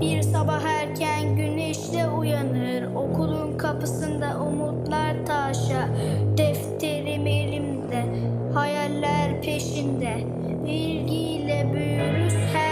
Bir sabah erken güneşle uyanır. Okulun kapısında umutlar taşa. Defterim elimde, hayaller peşinde. Bilgiyle büyürüz her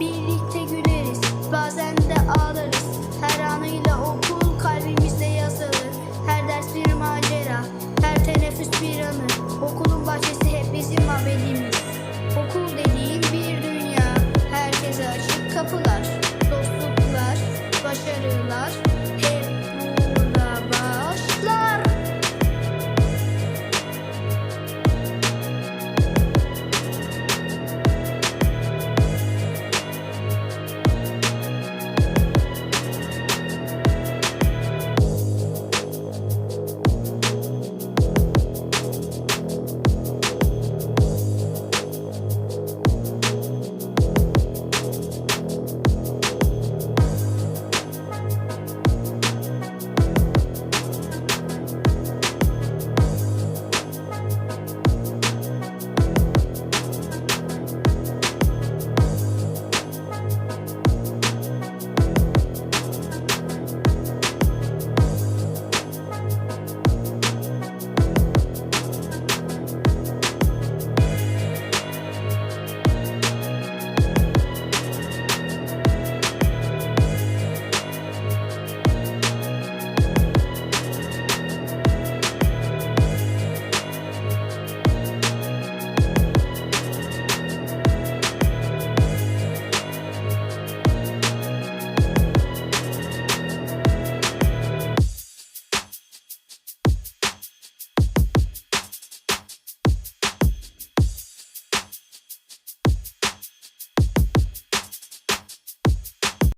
Birlikte güleriz. Bazen